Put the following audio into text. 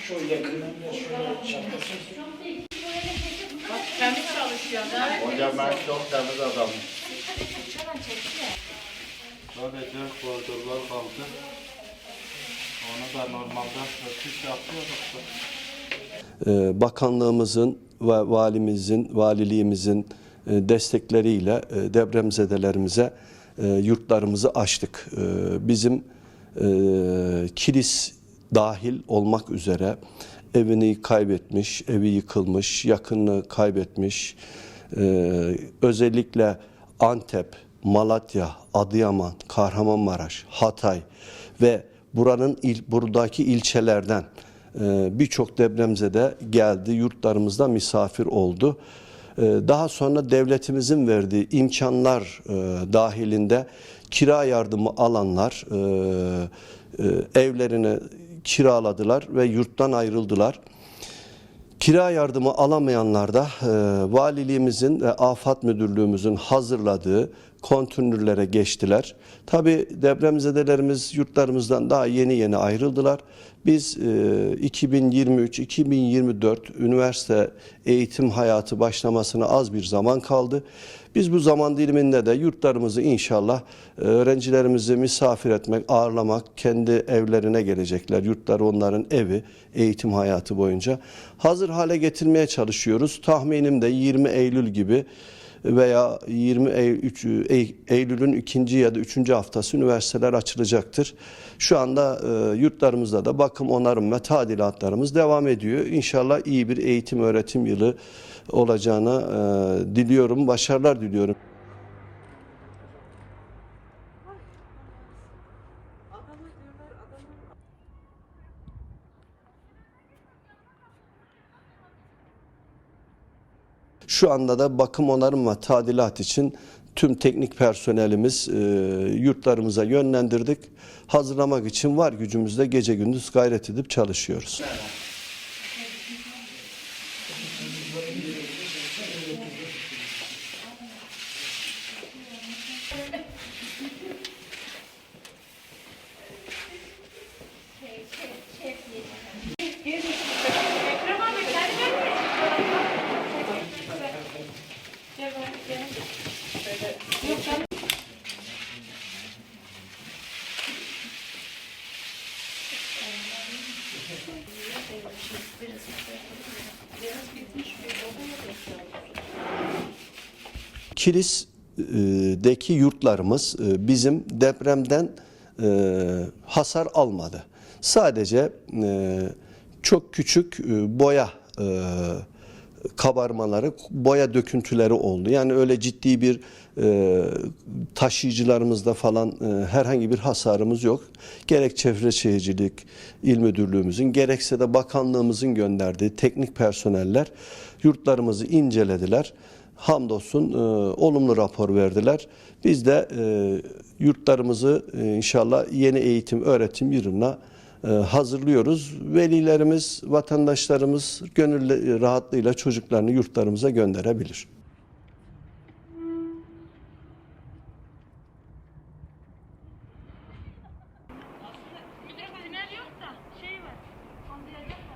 Şu yakınında şöyle çaplasın. Bak temiz çalışıyor da. Hocam ben çok temiz adamım. Sadece koridorlar kaldı. Onu da normalde ötüş yapıyorduk da. Ee, bakanlığımızın ve valimizin, valiliğimizin e, destekleriyle e, depremzedelerimize e, yurtlarımızı açtık. E, Bizim kilis dahil olmak üzere evini kaybetmiş, evi yıkılmış, yakınını kaybetmiş, e, özellikle Antep, Malatya, Adıyaman, Kahramanmaraş, Hatay ve buranın il, buradaki ilçelerden e, birçok depremzede geldi, yurtlarımızda misafir oldu. E, Daha sonra devletimizin verdiği imkanlar e, dahilinde kira yardımı alanlar e, e, evlerini kiraladılar ve yurttan ayrıldılar. Kira yardımı alamayanlar da e, valiliğimizin ve afat müdürlüğümüzün hazırladığı kontürlere geçtiler. Tabi depremzedelerimiz yurtlarımızdan daha yeni yeni ayrıldılar. Biz e, 2023-2024 üniversite eğitim hayatı başlamasına az bir zaman kaldı. Biz bu zaman diliminde de yurtlarımızı inşallah e, öğrencilerimizi misafir etmek, ağırlamak, kendi evlerine gelecekler. Yurtları onların evi, eğitim hayatı boyunca hazır hale getirmeye çalışıyoruz. Tahminim de 20 Eylül gibi veya 20 Eylül, üç- Ey- Eylül'ün ikinci ya da üçüncü haftası üniversiteler açılacaktır. Şu anda e, yurtlarımızda da bakım, onarım ve tadilatlarımız devam ediyor. İnşallah iyi bir eğitim öğretim yılı olacağını e, diliyorum, başarılar diliyorum. Şu anda da bakım, onarım ve tadilat için tüm teknik personelimiz e, yurtlarımıza yönlendirdik. Hazırlamak için var gücümüzde gece gündüz gayret edip çalışıyoruz. Kilis'deki yurtlarımız e, bizim depremden e, hasar almadı. Sadece e, çok küçük boya kabarmaları, boya döküntüleri oldu. Yani öyle ciddi bir taşıyıcılarımızda falan e, herhangi bir hasarımız yok. Gerek Çevre Şehircilik İl Müdürlüğümüzün gerekse de bakanlığımızın gönderdiği teknik personeller yurtlarımızı incelediler. Hamdolsun e, olumlu rapor verdiler. Biz de e, yurtlarımızı e, inşallah yeni eğitim öğretim yılına e, hazırlıyoruz. Velilerimiz, vatandaşlarımız gönül rahatlığıyla çocuklarını yurtlarımıza gönderebilir. da şey var. Anlayacak mı?